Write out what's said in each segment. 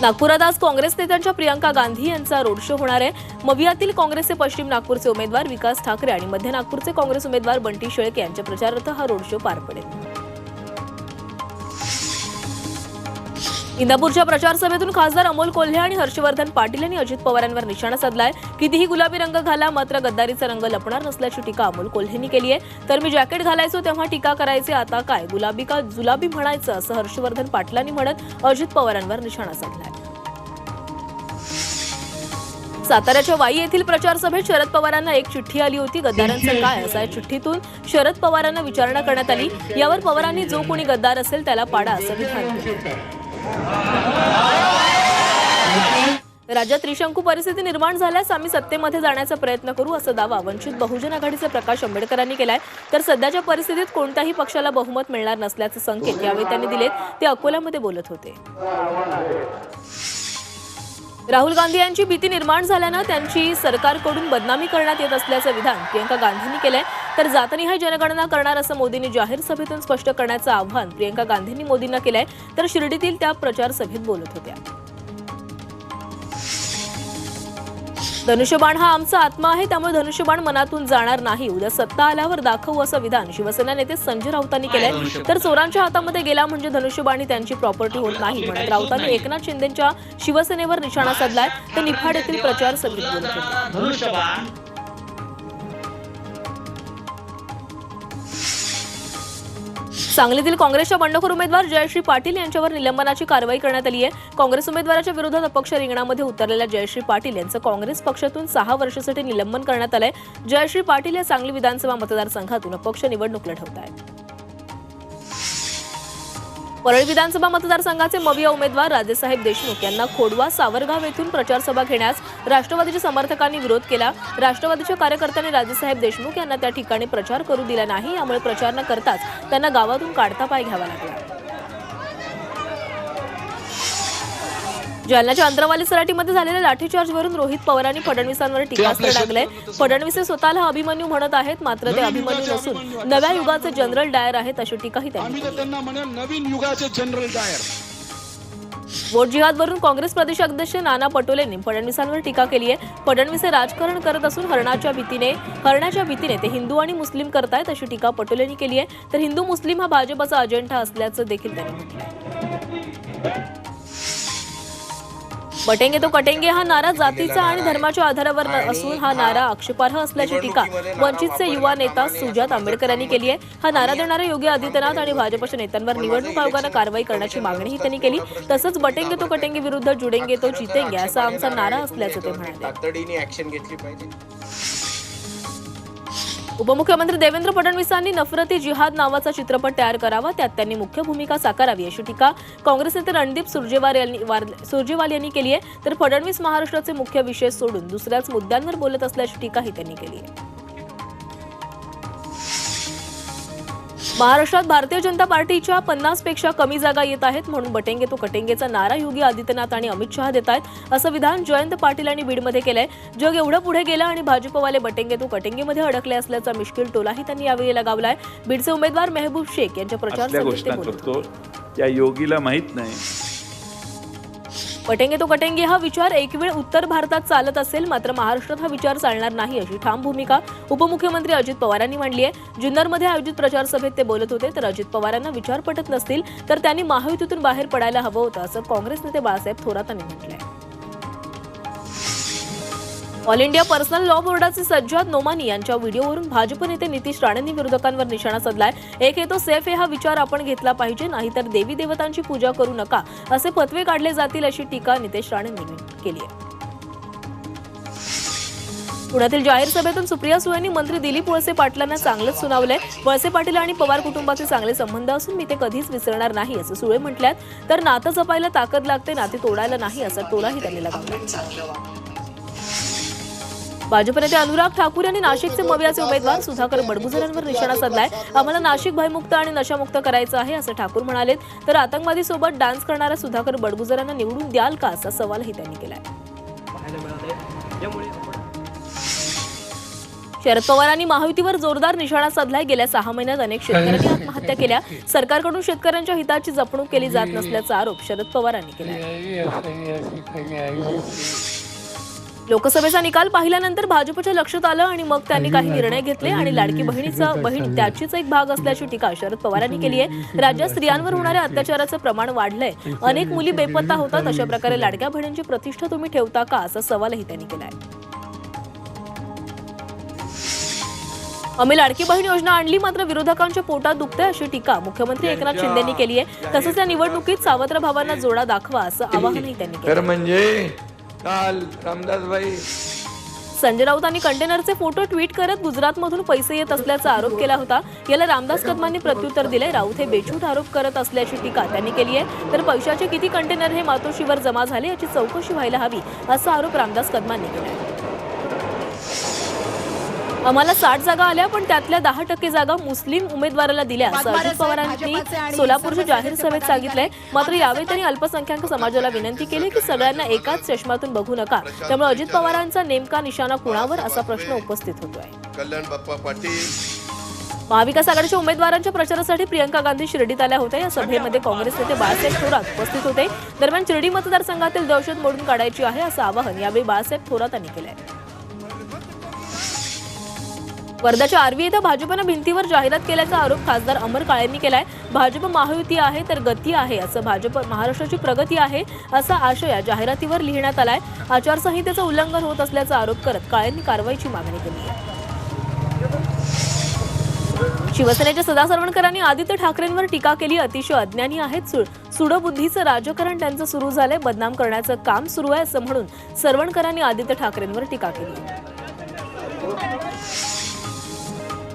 नागपुरात आज काँग्रेस नेत्यांच्या प्रियंका गांधी यांचा रोड शो होणार आहे. मवियातील काँग्रेसचे पश्चिम नागपूरचे उमेदवार विकास ठाकरे आणि मध्य नागपूरचे काँग्रेस उमेदवार बंटी शेळके यांच्या प्रचारार्थ हा रोड शो पार पडेल. इंदापूरच्या प्रचार सभेतून खासदार अमोल कोल्हे आणि हर्षवर्धन पाटील यांनी अजित पवारांवर निशाणा साधलाय. कितीही गुलाबी रंग घाला मात्र गद्दारीचा रंग लपणार नसल्याची टीका अमोल कोल्हेंनी केली आहे. तर मी जॅकेट घालायचो तेव्हा टीका करायचे आता काय? गुलाबी का जुलाबी म्हणायचं असं हर्षवर्धन पाटलांनी म्हणत अजित पवारांवर निशाणा साधलाय. साताऱ्याच्या वाई येथील प्रचार सभेत शरद पवारांना एक चिठ्ठी आली होती. गद्दारांचं काय असं या चिठ्ठीतून? शरद पवारांना विचारणा करण्यात आली. यावर पवारांनी जो कोणी गद्दार असेल त्याला पाडा असं विधान केलं राज्यात त्रिशंकू परिस्थिती निर्माण झाल्यास आम्ही सत्तेमध्ये जाण्याचा प्रयत्न करू असा दावा वंचित बहुजन आघाडीचे प्रकाश आंबेडकरांनी केलाय. तर सध्याच्या परिस्थितीत कोणत्याही पक्षाला बहुमत मिळणार नसल्याचे संकेत यावेळी त्यांनी दिलेत. ते अकोल्यामध्ये बोलत होते. राहुल गांधी यांची भीती निर्माण झाल्यानं त्यांची सरकारकडून बदनामी करण्यात येत असल्याचं विधान प्रियंका गांधींनी केलंय. तर जातनिहाय जनगणना करणार असं मोदींनी जाहीर सभेतून स्पष्ट करण्याचं आव्हान प्रियंका गांधींनी मोदींना केलंय. तर शिर्डीतील त्या प्रचार सभेत बोलत होत्या. धनुष्यबाण हा आमचा आत्मा आहे त्यामुळे धनुष्यबाण मनातून जाणार नाही. उद्या सत्ता आल्यावर दाखवू असं विधान. शिवसेना नेते संजय राऊतांनी केलंय. तर चोरांच्या हातामध्ये गेला म्हणजे धनुष्यबाण ही त्यांची प्रॉपर्टी होत नाही. म्हणत राऊतांनी एकनाथ शिंदेच्या शिवसेनेवर निशाणा साधलाय. तर निफाड येथील प्रचार सभेत बोलत होते. सांगलीतील काँग्रेसच्या बंडखोर उमेदवार जयश्री पाटील यांच्यावर निलंबनाची कारवाई करण्यात आली आहे. काँग्रेस उमेदवाराच्या विरोधात अपक्ष रिंगणामध्ये उतरलेल्या जयश्री पाटील यांचं काँग्रेस पक्षातून सहा वर्षासाठी निलंबन करण्यात आलंय. जयश्री पाटील या सांगली विधानसभा मतदारसंघातून अपक्ष निवडणूक लढवत आहेत. परळी विधानसभा मतदारसंघाचे मविया उमेदवार राजेसाहेब देशमुख यांना खोडवा सावरगाव येथून प्रचारसभा घेण्यास राष्ट्रवादीच्या समर्थकांनी विरोध केला. राष्ट्रवादीच्या कार्यकर्त्यांनी राजेसाहेब देशमुख यांना त्या ठिकाणी प्रचार करू दिला नाही. यामुळे प्रचार न करताच त्यांना गावातून काढता पाय घ्यावा लागला. जालन्याच्या अंतरवाली सराटीमध्ये झालेल्या लाठीचार्जवरून रोहित पवारांनी फडणवीसांवर टीकास्त्र टाकलंय फडणवीस हे स्वतःला अभिमन्यू म्हणत आहेत मात्र ते अभिमन्यू नसून नव्या युगाचे जनरल डायर आहेत अशी टीकाही त्यांनी नवीन युगाचे जनरल डायर. वोट जिहादवरून काँग्रेस प्रदेशाध्यक्ष नाना पटोलेंनी फडणवीसांवर टीका केली आहे. फडणवीस हे राजकारण करत असून हरणाच्या भीतीने हरणाच्या भीतीने ते हिंदू आणि मुस्लिम करतायत अशी टीका पटोलेंनी केली आहे. तर हिंदू मुस्लिम हा भाजपचा अजेंडा असल्याचं देखील त्यांनी म्हटलंय. बटेंगे तो कटेंगे हा नारा जातीचा आणि धर्माच्या आधारावर असून हा नारा आक्षेपार्ह असल्याची टीका वंचितचे युवा नेता सुजात आंबेडकर यांनी केली आहे. हा नारा देणाऱ्या योगी आदित्यनाथ आणि भाजपच्या नेत्यांवर निवडणूक आयोगानं कारवाई करण्याची मागणीही त्यांनी केली. तसंच बटेंगे तो कटेंगे विरुद्ध जुडेंगे तो जितेंगे असा आमचा नारा असल्याचं ते म्हणाले. उपमुख्यमंत्री देवेंद्र फडणवीसांनी नफरती जिहाद नावाचा चित्रपट तयार करावा त्यात त्यांनी मुख्य भूमिका साकारावी अशी टीका काँग्रेस नेते रणदीप सुरजेवाल यांनी सुरजेवाल यांनी केली आहे. तर फडणवीस महाराष्ट्राचे मुख्य विषय सोडून दुसऱ्याच मुद्द्यांवर बोलत असल्याची टीकाही त्यांनी केली आहे. महाराष्ट्रात भारतीय जनता पार्टीच्या पन्नासपेक्षा कमी जागा येत आहेत म्हणून बटेंगे तो कटेंगेचा नारा योगी आदित्यनाथ आणि अमित शहा देत आहेत असं विधान जयंत पाटील यांनी बीडमध्ये केलंय. जग एवढं पुढे गेलं आणि भाजपवाले बटेंगे तो कटेंगेमध्ये अडकले असल्याचा मिश्किल टोलाही त्यांनी यावेळी लगावलाय. बीडचे उमेदवार मेहबूब शेख यांच्या प्रचार योगीला माहीत नाही. पटेंगे तो कटेंगे हा विचार. एक वेळ उत्तर भारतात चालत असेल मात्र महाराष्ट्रात हा विचार चालणार नाही अशी ठाम भूमिका उपमुख्यमंत्री अजित पवारांनी मांडली आहे. जुन्नरमध्ये आयोजित प्रचार सभेत ते बोलत होते तर अजित पवारांना विचार पटत नसतील तर त्यांनी महायुतीतून बाहेर पडायला हवं होतं असं काँग्रेस नेते बाळासाहेब थोरात यांनी म्हटलंय. ऑल इंडिया पर्सनल लॉ बोर्डाचे सज्जाद नोमानी यांच्या व्हिडिओवरून भाजप नेते नितीश राणेंनी विरोधकांवर निशाणा साधलाय एक हे तो सेफ आहे हा विचार आपण घेतला पाहिजे नाहीतर देवी देवतांची पूजा करू नका असे फतवे काढले जातील अशी टीका नितेश राणेंनी केली आहे. पुण्यातील जाहीर सभेतून सुप्रिया सुळेंनी मंत्री दिलीप वळसे पाटलांना चांगलंच सुनावलंय. वळसे पाटील आणि पवार कुटुंबाचे चांगले संबंध असून मी ते कधीच विसरणार नाही असं सुळे म्हटल्यात. तर नातं जपायला ताकद लागते नाते तोडायला नाही असा टोलाही त्यांनी लगावला भाजप नेते अनुराग ठाकूर यांनी नाशिकचे मवियाचे उमेदवार सुधाकर बडगुजरांवर निशाणा साधलाय. आम्हाला नाशिक भयमुक्त आणि नशामुक्त करायचं आहे असं ठाकूर म्हणाले तर आतंकवादी सोबत डान्स करणाऱ्या सुधाकर बडगुजरांना निवडून द्याल का असा सवालही त्यांनी केलाय. शरद पवारांनी महायुतीवर जोरदार निशाणा साधलाय. गेल्या सहा महिन्यात अनेक शेतकऱ्यांनी आत्महत्या केल्या. सरकारकडून शेतकऱ्यांच्या हिताची जपणूक केली जात नसल्याचा आरोप शरद पवारांनी केला लोकसभेचा निकाल पाहिल्यानंतर भाजपच्या लक्षात आलं आणि मग त्यांनी काही निर्णय घेतले आणि लाडकी बहिणीचा बहीण त्याचीच एक भाग असल्याची टीका शरद पवारांनी केली आहे. राज्यात स्त्रियांवर होणाऱ्या अत्याचाराचं प्रमाण वाढलंय. अनेक मुली बेपत्ता होतात. अशा प्रकारे लाडक्या बहिणींची प्रतिष्ठा तुम्ही ठेवता का? असा सवालही त्यांनी केलाय. आम्ही लाडकी बहीण योजना आणली मात्र विरोधकांच्या पोटात दुखते अशी टीका मुख्यमंत्री एकनाथ शिंदेनी केली आहे. तसंच या निवडणुकीत सावत्र भावांना जोडा दाखवा असं आवाहनही त्यांनी केलं. तर म्हणजे काल रामदासबाई. संजय राऊतांनी कंटेनरचे फोटो ट्विट करत गुजरातमधून पैसे येत असल्याचा आरोप केला होता. याला रामदास कदमांनी प्रत्युत्तर दिले राऊत हे बेछूट आरोप करत असल्याची टीका त्यांनी केली आहे तर पैशाचे किती कंटेनर हे मातोश्रीवर जमा झाले याची चौकशी व्हायला हवी असा आरोप रामदास कदमांनी केला आहे आम्हाला साठ जागा आल्या पण त्यातल्या दहा टक्के जागा मुस्लिम उमेदवाराला दिल्या असं अजित पवारांनी सोलापूरच्या जाहीर सभेत सांगितलंय. मात्र यावेळी त्यांनी अल्पसंख्याक समाजाला विनंती केली की सगळ्यांना एकाच चष्मातून बघू नका. त्यामुळे अजित पवारांचा नेमका निशाणा कुणावर असा प्रश्न उपस्थित होतोय? कल्याण बाप्पा पाटील. महाविकास आघाडीच्या उमेदवारांच्या प्रचारासाठी प्रियंका गांधी शिर्डीत आल्या होत्या. या सभेमध्ये काँग्रेस नेते बाळासाहेब थोरात उपस्थित होते. दरम्यान शिर्डी मतदारसंघातील दहशत मोडून काढायची आहे असं आवाहन यावेळी बाळासाहेब थोरात यांनी केलंय. वर्धाच्या आर्वी इथं भाजपनं भिंतीवर जाहिरात केल्याचा आरोप खासदार अमर काळेंनी केलाय. भाजप महायुती आहे तर गती आहे असं भाजप महाराष्ट्राची प्रगती आहे असा आशय जाहिरातीवर लिहिण्यात आलाय. आचारसंहितेचं उल्लंघन होत असल्याचा आरोप करत काळेंनी कारवाईची मागणी केली आहे. शिवसेनेच्या सदा सरवणकरांनी आदित्य ठाकरेंवर टीका केली. अतिशय अज्ञानी आहेत सु- सुडबुद्धीचं राजकारण त्यांचं सुरू झालंय. बदनाम करण्याचं काम सुरू आहे असं म्हणून सरवणकरांनी आदित्य ठाकरेंवर टीका केली.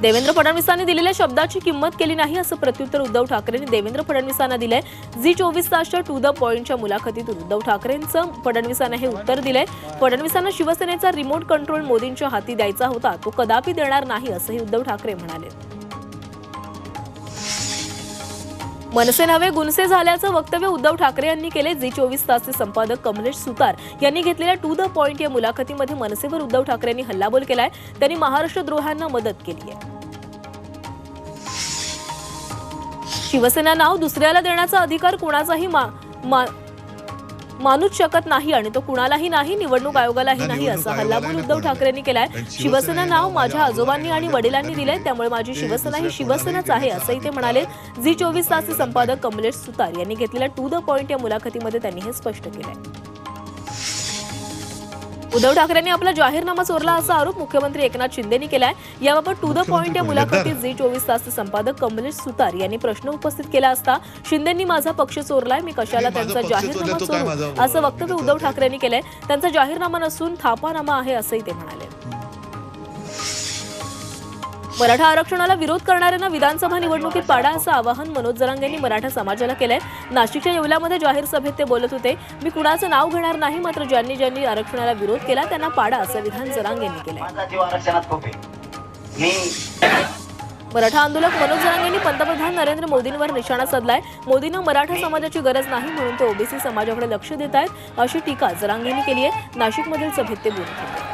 देवेंद्र फडणवीसांनी दिलेल्या शब्दाची किंमत केली नाही असं प्रत्युत्तर उद्धव ठाकरेंनी देवेंद्र फडणवीसांना दिलंय. झी चोवीस तासच्या टू द पॉईंटच्या मुलाखतीतून उद्धव ठाकरेंचं फडणवीसांना हे उत्तर दिलंय. फडणवीसांना शिवसेनेचा रिमोट कंट्रोल मोदींच्या हाती द्यायचा होता. तो कदापि देणार नाही असंही उद्धव ठाकरे म्हणाले. मनसे नव्हे गुनसे झाल्याचं वक्तव्य उद्धव ठाकरे यांनी केले. झी चोवीस तासचे संपादक कमलेश सुतार यांनी घेतलेल्या टू द पॉइंट या मुलाखतीमध्ये मनसेवर उद्धव ठाकरे यांनी हल्लाबोल केलाय. त्यांनी महाराष्ट्र द्रोहांना मदत केली आहे. शिवसेना नाव दुसऱ्याला देण्याचा अधिकार कोणाचाही मा- मा- मानूच शकत नाही आणि तो कुणालाही नाही निवडणूक आयोगालाही नाही असा हल्लाबोल उद्धव ठाकरेंनी केलाय. शिवसेना नाव माझ्या आजोबांनी आणि वडिलांनी दिले त्यामुळे माझी शिवसेना ही शिवसेनाच आहे असंही ते म्हणाले. झी चोवीस तासचे संपादक कमलेश सुतार यांनी घेतलेल्या टू द पॉइंट या मुलाखतीमध्ये त्यांनी हे स्पष्ट केलंय. उद्धव ठाकरेंनी आपला जाहीरनामा चोरला असा आरोप मुख्यमंत्री एकनाथ शिंदेनी केलाय. याबाबत टू द पॉइंट या मुलाखतीत झी चोवीस तासचे संपादक कमलेश सुतार यांनी प्रश्न उपस्थित केला असता शिंदेंनी माझा पक्ष चोरलाय मी कशाला त्यांचा जाहीरनामा चोरू? असं वक्तव्य उद्धव ठाकरेंनी केलंय. त्यांचा जाहीरनामा नसून थापानामा आहे असंही ते म्हणाले. मराठा आरक्षणाला विरोध करणाऱ्यांना विधानसभा निवडणुकीत पाडा असं आवाहन मनोज जरांग यांनी मराठा समाजाला केलंय. नाशिकच्या येवल्यामध्ये जाहीर सभेत ते बोलत होते मी कुणाचं नाव घेणार नाही मात्र ज्यांनी ज्यांनी आरक्षणाला विरोध केला त्यांना पाडा असं विधान जरांग यांनी केलंय. मराठा आंदोलक मनोज जरांग यांनी पंतप्रधान नरेंद्र मोदींवर निशाणा साधलाय. मोदींना मराठा समाजाची गरज नाही म्हणून ते ओबीसी समाजाकडे लक्ष देत आहेत अशी टीका जरांग यांनी केली आहे. नाशिकमधील सभेत ते बोलत होते.